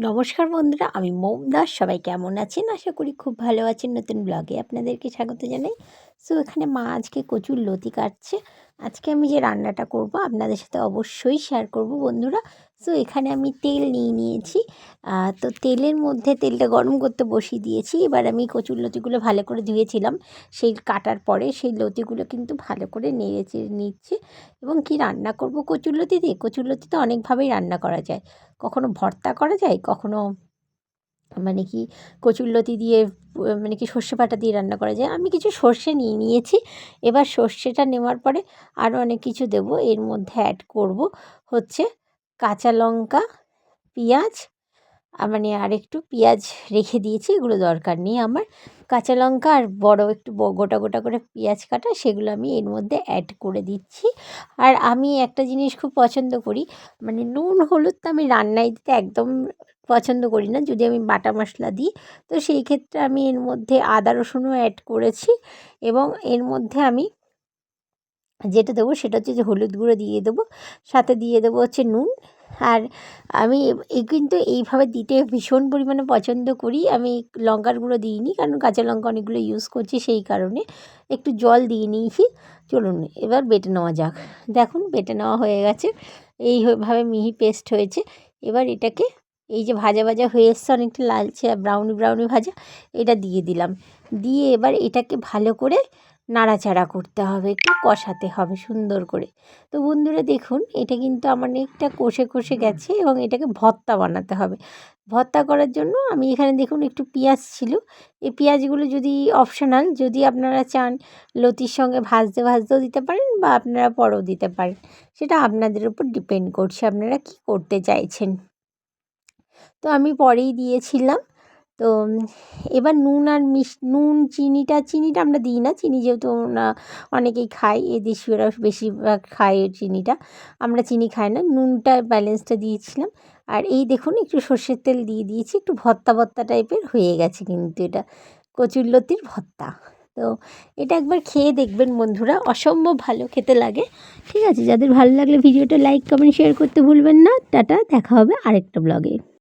নমস্কার বন্ধুরা, আমি মোম দাস, সবাই কেমন আছেন? আশা করি খুব ভালো আছেন। নতুন ব্লগে আপনাদেরকে স্বাগত জানাই। সো এখানে মা আজকে কচুর লতি কাটছে। আজকে আমি যে রান্নাটা করব, আপনাদের সাথে অবশ্যই শেয়ার করব। বন্ধুরা সো এখানে আমি তেল নিয়ে নিয়েছি। তো তেলের মধ্যে তেলটা গরম করতে বসিয়ে দিয়েছি। এবার আমি কচুর লতিগুলো ভালো করে ধুয়েছিলাম। সেই কাটার পরে সেই লতিগুলো কিন্তু ভালো করে নেড়ে নিচ্ছি। এবং কি রান্না করব কচুর লতি দিয়ে? কচুর লতি তো অনেকভাবেই রান্না করা যায়। কখনো ভর্তা করা যায়, কখনো মানে কি কচুরলতি দিয়ে মানে কি সর্ষে বাটা দিয়ে রান্না করা যায়। আমি কিছু সর্ষে নিয়ে নিয়েছি। এবার সর্ষেটা নেওয়ার পরে আরও অনেক কিছু দেব। এর মধ্যে অ্যাড করব হচ্ছে কাঁচা লঙ্কা, পেঁয়াজ মানে আর একটু পেঁয়াজ রেখে দিয়েছি, এগুলো দরকার নেই আমার। কাঁচা লঙ্কা আর বড় একটু গোটা গোটা করে পেঁয়াজ কাটা, সেগুলো আমি এর মধ্যে অ্যাড করে দিচ্ছি। আর আমি একটা জিনিস খুব পছন্দ করি মানে নুন, হলুদ তো আমি রান্নায় দিতে একদম পছন্দ করি না, যদি আমি বাটা মশলা দিই, তো সেই ক্ষেত্রে আমি এর মধ্যে আদা রসুনও অ্যাড করেছি এবং এর মধ্যে আমি যেটা দেবো সেটা হচ্ছে যে হলুদ গুঁড়ো দিয়ে দেবো, সাথে দিয়ে দেবো হচ্ছে নুন। আর আমি এই কিন্তু এইভাবে দিতে ভীষণ পরিমাণে পছন্দ করি। আমি লঙ্কার গুঁড়ো দিইনি, কারণ কাঁচা লঙ্কা অনেকগুলো ইউজ করছি সেই কারণে। একটু জল দিয়ে নিয়েছি। চলুন, এবার বেটে নেওয়া যাক। দেখুন, বেটে নেওয়া হয়ে গেছে। এইভাবে মিহি পেস্ট হয়েছে। এবার এটাকে এই যে ভাজা ভাজা হয়ে এসছে, অনেকটা লালচে ব্রাউনি ব্রাউনি ভাজা, এটা দিয়ে দিলাম। দিয়ে এবার এটাকে ভালো করে নাড়াচাড়া করতে হবে, একটু কষাতে হবে সুন্দর করে। তো বন্ধুরা দেখুন, এটা কিন্তু আমার অনেকটা কষে কষে গেছে এবং এটাকে ভর্তা বানাতে হবে। ভর্তা করার জন্য আমি এখানে দেখুন একটু পেঁয়াজ ছিল। এই পেঁয়াজগুলো যদি অপশনাল যদি আপনারা চান লতির সঙ্গে ভাজতে, ভাজতেও দিতে পারেন বা আপনারা পরেও দিতে পারেন। সেটা আপনাদের উপর ডিপেন্ড করছে, আপনারা কি করতে চাইছেন। তো আমি পরেই দিয়েছিলাম। তো এবার নুন আর মিশ, নুন, চিনিটা চিনিটা আমরা দিই না। চিনি যেহেতু না, অনেকেই খাই এ দেশীয়রা বেশিরভাগ খায় চিনিটা। আমরা চিনি খাই না। নুনটা ব্যালেন্সটা দিয়েছিলাম। আর এই দেখুন, একটু সর্ষের তেল দিয়ে দিয়েছি। একটু ভত্তা ভত্তা টাইপের হয়ে গেছে কিন্তু এটা। কচুরলতির ভত্তা তো এটা একবার খেয়ে দেখবেন বন্ধুরা। অসম্ভব ভালো খেতে লাগে। ঠিক আছে? যাদের ভালো লাগলে ভিডিওটা লাইক, কমেন্ট, শেয়ার করতে ভুলবেন না। টাটা। দেখা হবে আরেকটা ব্লগে